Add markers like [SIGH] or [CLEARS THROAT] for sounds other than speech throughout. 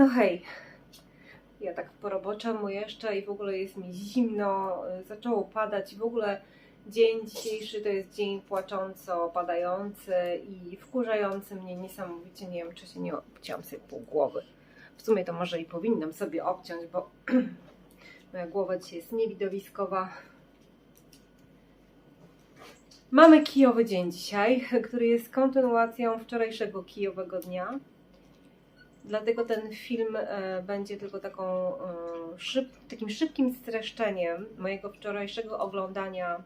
No hej, ja tak po roboczemu jeszcze i w ogóle jest mi zimno, y, zaczęło padać w ogóle dzień dzisiejszy to jest dzień płacząco padający i wkurzający mnie niesamowicie. Nie wiem, czy się nie obcięłam sobie pół głowy. W sumie to może i powinnam sobie obciąć, bo [CLEARS THROAT] moja głowa dzisiaj jest niewidowiskowa. Mamy kijowy dzień dzisiaj, który jest kontynuacją wczorajszego kijowego dnia. Dlatego ten film e, będzie tylko taką, e, szyb, takim szybkim streszczeniem mojego wczorajszego oglądania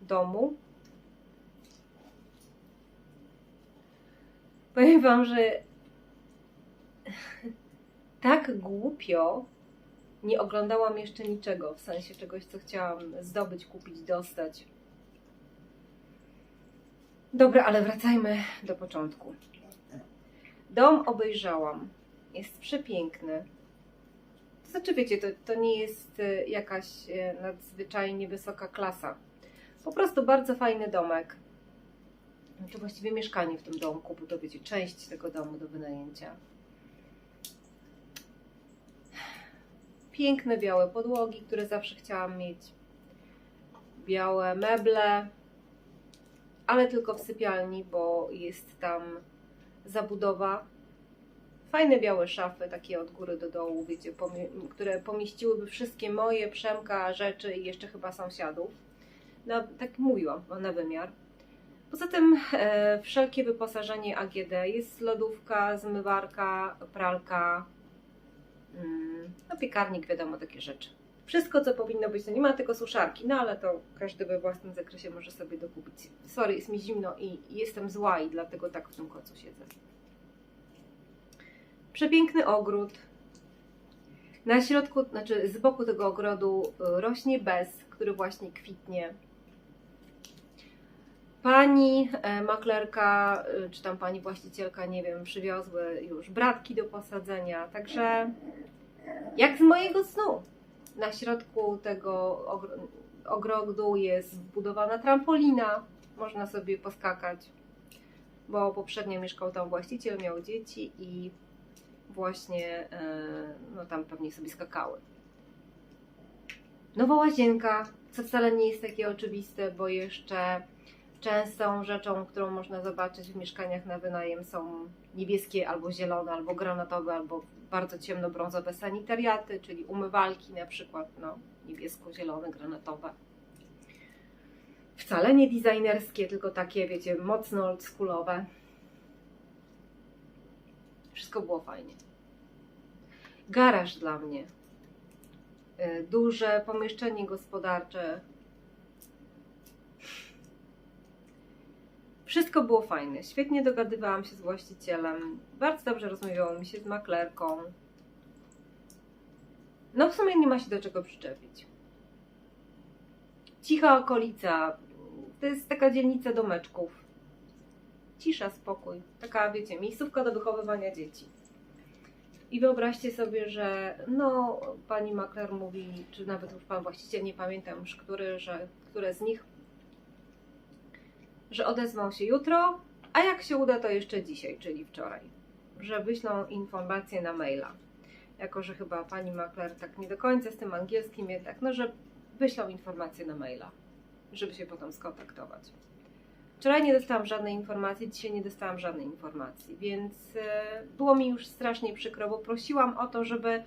domu. Powiem Wam, że [LAUGHS] tak głupio nie oglądałam jeszcze niczego, w sensie czegoś, co chciałam zdobyć, kupić, dostać. Dobra, ale wracajmy do początku. Dom obejrzałam. Jest przepiękny. To znaczy, wiecie, to, to nie jest e, jakaś e, nadzwyczajnie wysoka klasa. Po prostu bardzo fajny domek. Czy właściwie mieszkanie w tym domku, bo to wiecie, część tego domu do wynajęcia. Piękne białe podłogi, które zawsze chciałam mieć. Białe meble, ale tylko w sypialni, bo jest tam zabudowa. Fajne białe szafy, takie od góry do dołu, wiecie, pomie- które pomieściłyby wszystkie moje, Przemka, rzeczy i jeszcze chyba sąsiadów. No, tak mówiłam, na wymiar. Poza tym e, wszelkie wyposażenie AGD. Jest lodówka, zmywarka, pralka, mm, no piekarnik, wiadomo, takie rzeczy. Wszystko, co powinno być, to nie ma tylko suszarki, no ale to każdy we własnym zakresie może sobie dokupić. Sorry, jest mi zimno i, i jestem zła i dlatego tak w tym kocu siedzę. Przepiękny ogród. Na środku, znaczy z boku tego ogrodu y, rośnie bez, który właśnie kwitnie. Pani e, maklerka, y, czy tam pani właścicielka, nie wiem, przywiozły już bratki do posadzenia. Także jak z mojego snu. Na środku tego ogro- ogrodu jest wbudowana trampolina. Można sobie poskakać, bo poprzednio mieszkał tam właściciel, miał dzieci i właśnie e, no tam pewnie sobie skakały. Nowa łazienka, co wcale nie jest takie oczywiste, bo jeszcze częstą rzeczą, którą można zobaczyć w mieszkaniach na wynajem są niebieskie albo zielone, albo granatowe, albo bardzo ciemnobrązowe sanitariaty, czyli umywalki na przykład, no niebiesko-zielone, granatowe. Wcale nie designerskie, tylko takie, wiecie, mocno oldschoolowe. Wszystko było fajnie. Garaż dla mnie. Y, Duże pomieszczenie gospodarcze. Wszystko było fajne. Świetnie dogadywałam się z właścicielem. Bardzo dobrze rozmawiało mi się z maklerką. No w sumie nie ma się do czego przyczepić. Cicha okolica. To jest taka dzielnica domeczków. Cisza, spokój. Taka, wiecie, miejscówka do wychowywania dzieci. I wyobraźcie sobie, że no, pani makler mówi, czy nawet już pan właściciel, nie pamiętam już, który, że, które z nich, że odezwał się jutro, a jak się uda, to jeszcze dzisiaj, czyli wczoraj, że wyślą informację na maila. Jako, że chyba pani makler tak nie do końca z tym angielskim jednak, no, że wyślą informację na maila, żeby się potem skontaktować. Wczoraj nie dostałam żadnej informacji, dzisiaj nie dostałam żadnej informacji, więc e, było mi już strasznie przykro, bo prosiłam o to, żeby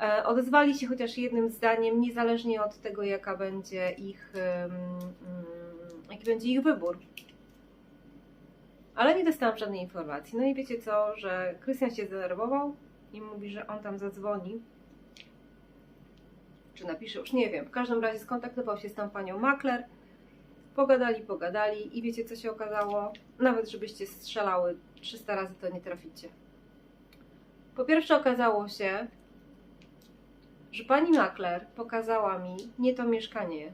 e, odezwali się chociaż jednym zdaniem, niezależnie od tego, jaka będzie ich, mm, jaki będzie ich wybór. Ale nie dostałam żadnej informacji. No i wiecie co, że Krystian się zdenerwował i mówi, że on tam zadzwoni. Czy napisze, już nie wiem. W każdym razie skontaktował się z tą panią makler. Pogadali, pogadali i wiecie co się okazało? Nawet żebyście strzelały 300 razy, to nie traficie. Po pierwsze okazało się, że pani makler pokazała mi nie to mieszkanie.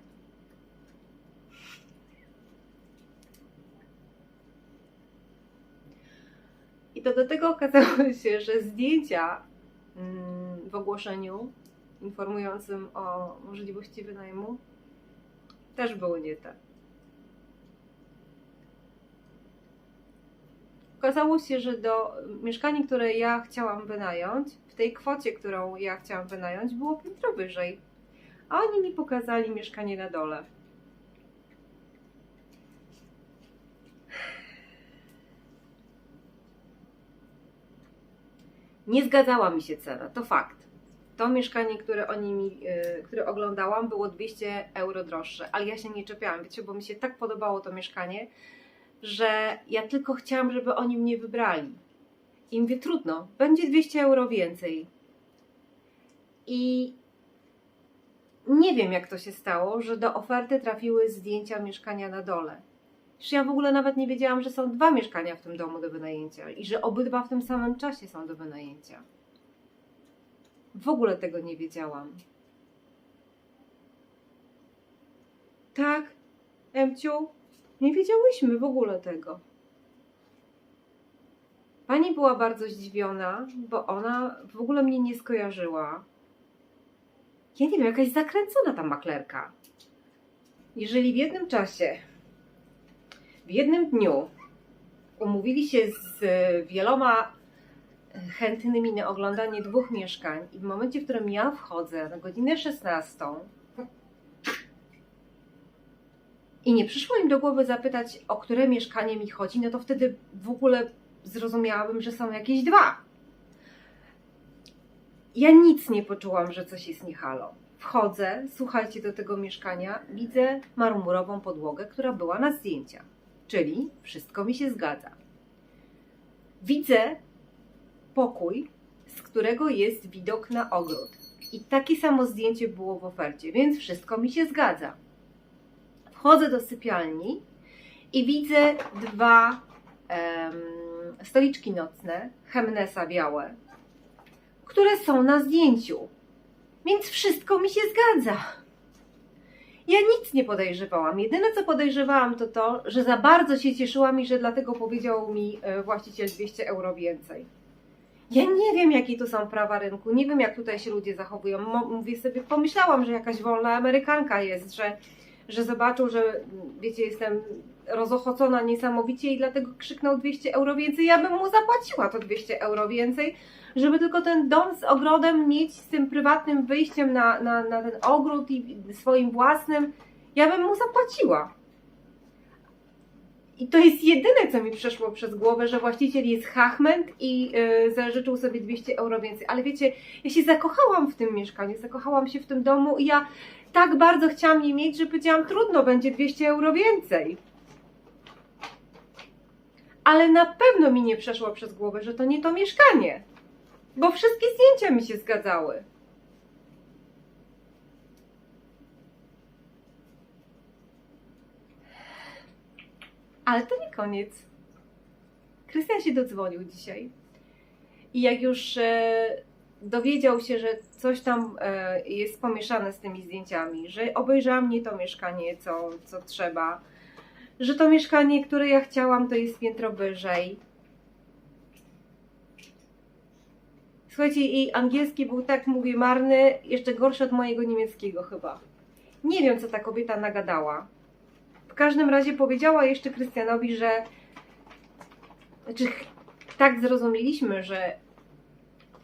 I to do tego okazało [LAUGHS] się, że zdjęcia mm, w ogłoszeniu informującym o możliwości wynajmu też były nie te. Okazało się, że do mieszkania, które ja chciałam wynająć, w tej kwocie, którą ja chciałam wynająć, było piętro wyżej. A oni mi pokazali mieszkanie na dole. Nie zgadzała mi się cena, to fakt. To mieszkanie, które oni mi, yy, które oglądałam, było 200 euro droższe, ale ja się nie czepiałam, wiecie, bo mi się tak podobało to mieszkanie, że ja tylko chciałam, żeby oni mnie wybrali. I mówię, trudno, będzie 200 euro więcej. I nie wiem, jak to się stało, że do oferty trafiły zdjęcia mieszkania na dole. Że ja w ogóle nawet nie wiedziałam, że są dwa mieszkania w tym domu do wynajęcia i że obydwa w tym samym czasie są do wynajęcia. W ogóle tego nie wiedziałam. Tak, Emciu, nie wiedziałyśmy w ogóle tego. Pani była bardzo zdziwiona, bo ona w ogóle mnie nie skojarzyła. Ja nie wiem, jakaś zakręcona ta maklerka. Jeżeli w jednym czasie, w jednym dniu umówili się z wieloma chętnymi na oglądanie dwóch mieszkań i w momencie, w którym ja wchodzę na godzinę 16 i nie przyszło im do głowy zapytać, o które mieszkanie mi chodzi, no to wtedy w ogóle zrozumiałabym, że są jakieś dwa. Ja nic nie poczułam, że coś jest nie halo. Wchodzę, słuchajcie, do tego mieszkania, widzę marmurową podłogę, która była na zdjęciach. Czyli wszystko mi się zgadza. Widzę pokój, z którego jest widok na ogród. I takie samo zdjęcie było w ofercie, więc wszystko mi się zgadza. Wchodzę do sypialni i widzę dwa em, stoliczki nocne, Hemnesa białe, które są na zdjęciu. Więc wszystko mi się zgadza. Ja nic nie podejrzewałam. Jedyne co podejrzewałam to to, że za bardzo się cieszyłam i że dlatego powiedział mi e, właściciel 200 euro więcej. Ja nie wiem, jakie tu są prawa rynku, nie wiem, jak tutaj się ludzie zachowują. Mówię sobie, pomyślałam, że jakaś wolna Amerykanka jest, że, że zobaczył, że wiecie, jestem rozochocona niesamowicie i dlatego krzyknął 200 euro więcej. Ja bym mu zapłaciła to 200 euro więcej, żeby tylko ten dom z ogrodem mieć, z tym prywatnym wyjściem na, na, na ten ogród i swoim własnym. Ja bym mu zapłaciła. I to jest jedyne, co mi przeszło przez głowę, że właściciel jest hachment i yy, zażyczył sobie 200 euro więcej. Ale wiecie, ja się zakochałam w tym mieszkaniu, zakochałam się w tym domu i ja tak bardzo chciałam je mieć, że powiedziałam, trudno, będzie 200 euro więcej. Ale na pewno mi nie przeszło przez głowę, że to nie to mieszkanie. Bo wszystkie zdjęcia mi się zgadzały. Ale to nie koniec. Krystian się dodzwonił dzisiaj. I jak już e, dowiedział się, że coś tam e, jest pomieszane z tymi zdjęciami, że obejrzałam nie to mieszkanie, co, co trzeba, że to mieszkanie, które ja chciałam, to jest piętro wyżej. Słuchajcie, jej angielski był tak, mówię, marny, jeszcze gorszy od mojego niemieckiego chyba. Nie wiem, co ta kobieta nagadała. W każdym razie powiedziała jeszcze Krystianowi, że znaczy, tak zrozumieliśmy, że,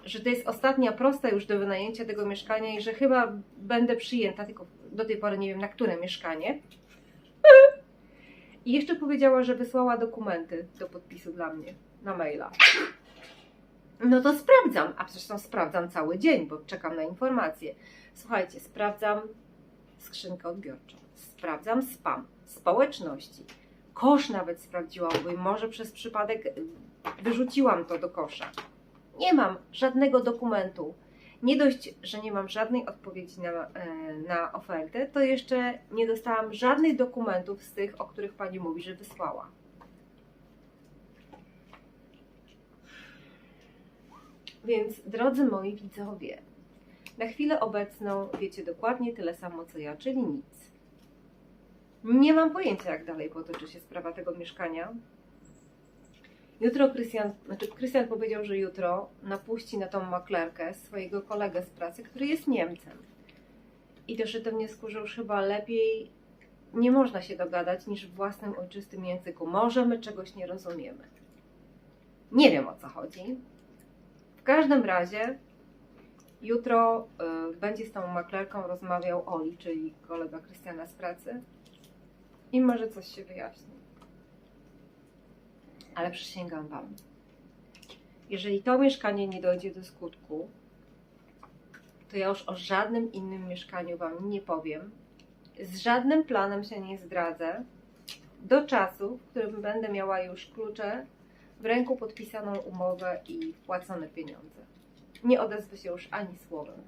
że to jest ostatnia prosta już do wynajęcia tego mieszkania i że chyba będę przyjęta, tylko do tej pory nie wiem na które mieszkanie. I jeszcze powiedziała, że wysłała dokumenty do podpisu dla mnie na maila. No to sprawdzam, a zresztą sprawdzam cały dzień, bo czekam na informacje. Słuchajcie, sprawdzam skrzynkę odbiorczą, sprawdzam spam, społeczności, kosz nawet sprawdziłam, bo może przez przypadek y, wyrzuciłam to do kosza. Nie mam żadnego dokumentu. Nie dość, że nie mam żadnej odpowiedzi na, e, na ofertę, to jeszcze nie dostałam żadnych dokumentów z tych, o których pani mówi, że wysłała. Więc drodzy moi widzowie, na chwilę obecną wiecie dokładnie tyle samo co ja, czyli nic. Nie mam pojęcia, jak dalej potoczy się sprawa tego mieszkania. Jutro Krystian, znaczy Krystian powiedział, że jutro napuści na tą maklerkę swojego kolegę z pracy, który jest Niemcem. I doszedł do wniosku, że już chyba lepiej nie można się dogadać niż w własnym ojczystym języku. Może my czegoś nie rozumiemy. Nie wiem o co chodzi. W każdym razie jutro y, będzie z tą maklerką rozmawiał Oli, czyli kolega Krystiana z pracy i może coś się wyjaśni. Ale przysięgam Wam, jeżeli to mieszkanie nie dojdzie do skutku, to ja już o żadnym innym mieszkaniu Wam nie powiem. Z żadnym planem się nie zdradzę. Do czasu, w którym będę miała już klucze, w ręku podpisaną umowę i wpłacone pieniądze. Nie odezwę się już ani słowem.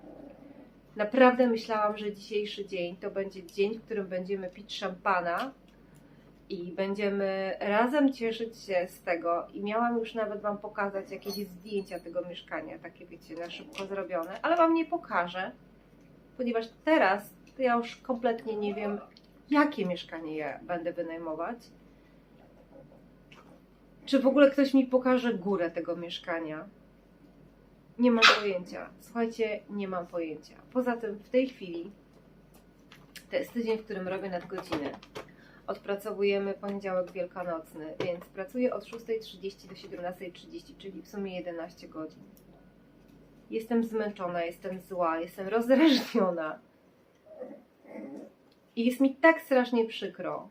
Naprawdę myślałam, że dzisiejszy dzień to będzie dzień, w którym będziemy pić szampana i będziemy razem cieszyć się z tego. I miałam już nawet Wam pokazać jakieś zdjęcia tego mieszkania, takie wiecie, na szybko zrobione, ale Wam nie pokażę, ponieważ teraz to ja już kompletnie nie wiem, jakie mieszkanie ja będę wynajmować. Czy w ogóle ktoś mi pokaże górę tego mieszkania? Nie mam pojęcia. Słuchajcie, nie mam pojęcia. Poza tym w tej chwili to jest tydzień, w którym robię nadgodziny. Odpracowujemy poniedziałek wielkanocny, więc pracuję od 6.30 do 17.30, czyli w sumie 11 godzin. Jestem zmęczona, jestem zła, jestem [LAUGHS] rozdrażniona. I jest mi tak strasznie przykro.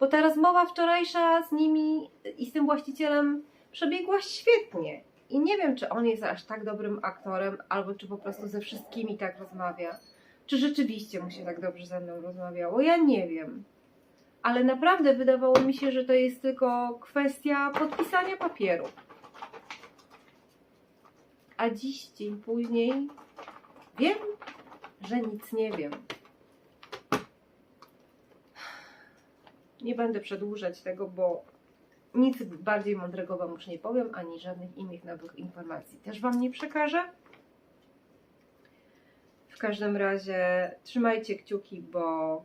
Bo ta rozmowa wczorajsza z nimi i z tym właścicielem przebiegła świetnie. I nie wiem, czy on jest aż tak dobrym aktorem, albo czy po prostu ze wszystkimi tak rozmawia. Czy rzeczywiście mu się tak dobrze ze mną rozmawiało? Ja nie wiem. Ale naprawdę wydawało mi się, że to jest tylko kwestia podpisania papieru. A dziś, dzień później, wiem, że nic nie wiem. Nie będę przedłużać tego, bo nic bardziej mądrego Wam już nie powiem, ani żadnych innych nowych informacji też Wam nie przekażę. W każdym razie trzymajcie kciuki, bo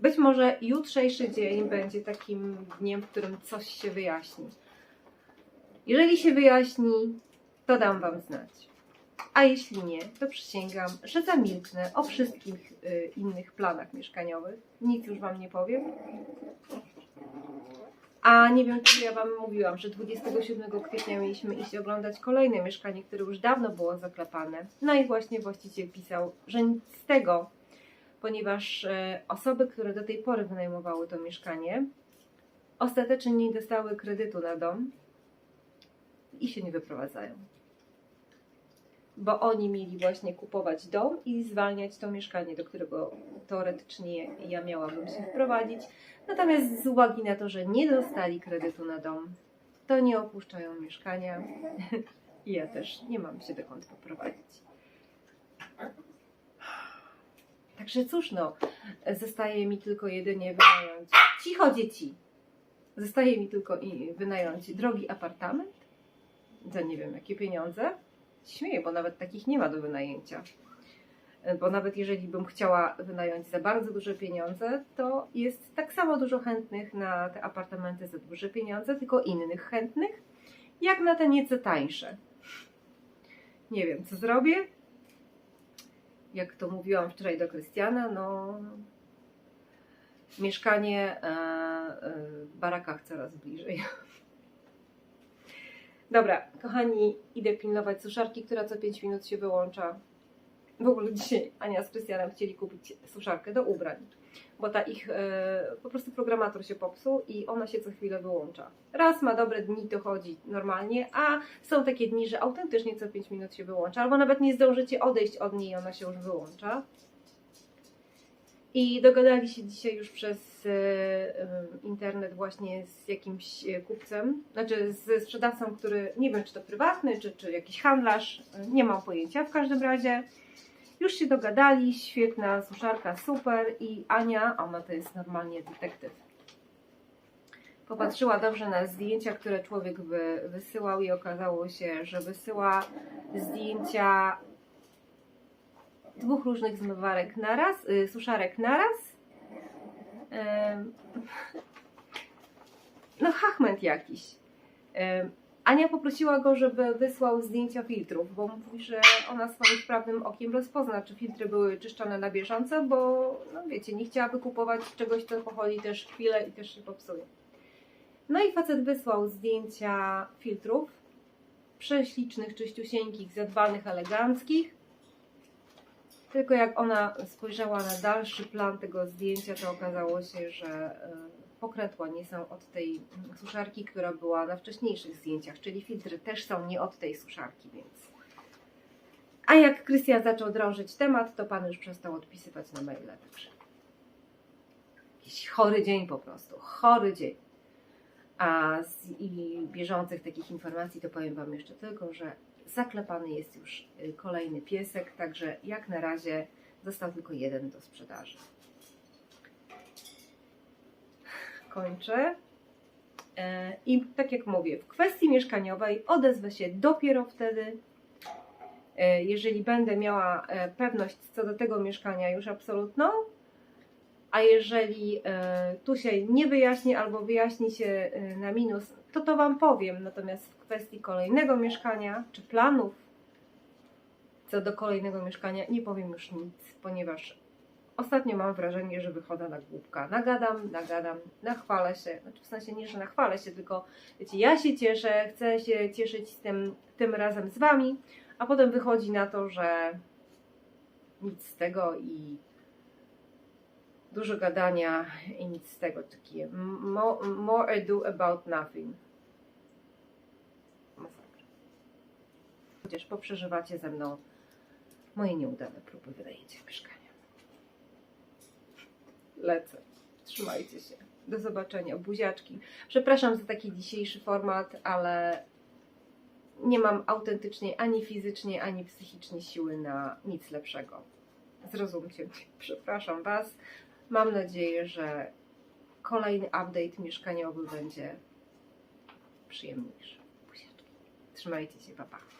być może jutrzejszy dzień będzie takim dniem, w którym coś się wyjaśni. Jeżeli się wyjaśni, to dam Wam znać. A jeśli nie, to przysięgam, że zamilknę o wszystkich y, innych planach mieszkaniowych. Nic już Wam nie powiem. A nie wiem, czy ja Wam mówiłam, że 27 kwietnia mieliśmy iść oglądać kolejne mieszkanie, które już dawno było zaklepane. No i właśnie właściciel pisał, że nic z tego, ponieważ e, osoby, które do tej pory wynajmowały to mieszkanie, ostatecznie nie dostały kredytu na dom i się nie wyprowadzają. Bo oni mieli właśnie kupować dom i zwalniać to mieszkanie, do którego teoretycznie ja miałabym się wprowadzić. Natomiast z uwagi na to, że nie dostali kredytu na dom, to nie opuszczają mieszkania i [LAUGHS] ja też nie mam się dokąd poprowadzić. Także cóż, no, zostaje mi tylko jedynie wynająć. Cicho, dzieci! Zostaje mi tylko wynająć drogi apartament za nie wiem jakie pieniądze. Śmieję, bo nawet takich nie ma do wynajęcia. Bo nawet jeżeli bym chciała wynająć za bardzo duże pieniądze, to jest tak samo dużo chętnych na te apartamenty za duże pieniądze, tylko innych chętnych, jak na te nieco tańsze. Nie wiem, co zrobię. Jak to mówiłam wczoraj do Krystiana, no mieszkanie e, e, w barakach coraz bliżej. [LAUGHS] Dobra, kochani, idę pilnować suszarki, która co 5 minut się wyłącza. W ogóle dzisiaj Ania z Krystianem chcieli kupić suszarkę do ubrań, bo ta ich e, po prostu programator się popsuł i ona się co chwilę wyłącza. Raz ma dobre dni, to chodzi normalnie, a są takie dni, że autentycznie co 5 minut się wyłącza, albo nawet nie zdążycie odejść od niej ona się już wyłącza. I dogadali się dzisiaj już przez e, internet właśnie z jakimś e, kupcem, znaczy ze sprzedawcą, który nie wiem czy to prywatny, czy, czy jakiś handlarz, nie mam pojęcia. W każdym razie już się dogadali, świetna suszarka, super i Ania, ona to jest normalnie detektyw. Popatrzyła dobrze na zdjęcia, które człowiek wy, wysyłał i okazało się, że wysyła zdjęcia dwóch różnych zmywarek naraz, y, suszarek naraz. Ym, [LAUGHS] No, hachment jakiś. Ym, Ania poprosiła go, żeby wysłał zdjęcia filtrów, bo mówi, że ona swoim sprawnym okiem rozpozna, czy filtry były czyszczone na bieżąco, bo no wiecie, nie chciałaby kupować czegoś, co pochodzi też chwilę i też się popsuje. No i facet wysłał zdjęcia filtrów, prześlicznych, czyściusieńkich, zadbanych, eleganckich. Tylko jak ona spojrzała na dalszy plan tego zdjęcia, to okazało się, że pokrętła nie są od tej suszarki, która była na wcześniejszych zdjęciach, czyli filtry też są nie od tej suszarki, więc. A jak Krystian zaczął drążyć temat, to pan już przestał odpisywać na maile. Także jakiś chory dzień po prostu, chory dzień. A z bieżących takich informacji to powiem Wam jeszcze tylko, że zaklepany jest już y, kolejny piesek, także jak na razie został tylko jeden do sprzedaży. Kończę. E, I tak jak mówię, w kwestii mieszkaniowej odezwę się dopiero wtedy, e, jeżeli będę miała e, pewność co do tego mieszkania już absolutną, a jeżeli tu się nie wyjaśni albo wyjaśni się na minus, to to Wam powiem. Natomiast w kwestii kolejnego mieszkania czy planów co do kolejnego mieszkania nie powiem już nic, ponieważ ostatnio mam wrażenie, że wychodzę na głupka. Nagadam, nagadam, nachwalę się. Znaczy w sensie nie, że nachwalę się, tylko wiecie, ja się cieszę, chcę się cieszyć z tym, tym razem z Wami, a potem wychodzi na to, że nic z tego i dużo gadania i nic z tego takie. More, more ado about nothing. Masakra. Chociaż poprzeżywacie ze mną moje nieudane próby wynajęcia mieszkania. Lecę. Trzymajcie się. Do zobaczenia. Buziaczki. Przepraszam za taki dzisiejszy format, ale nie mam autentycznie ani fizycznie, ani psychicznie siły na nic lepszego. Zrozumcie mnie. Przepraszam Was. Mam nadzieję, że kolejny update mieszkaniowy będzie przyjemniejszy. Buziaczki. Trzymajcie się, papa. Pa.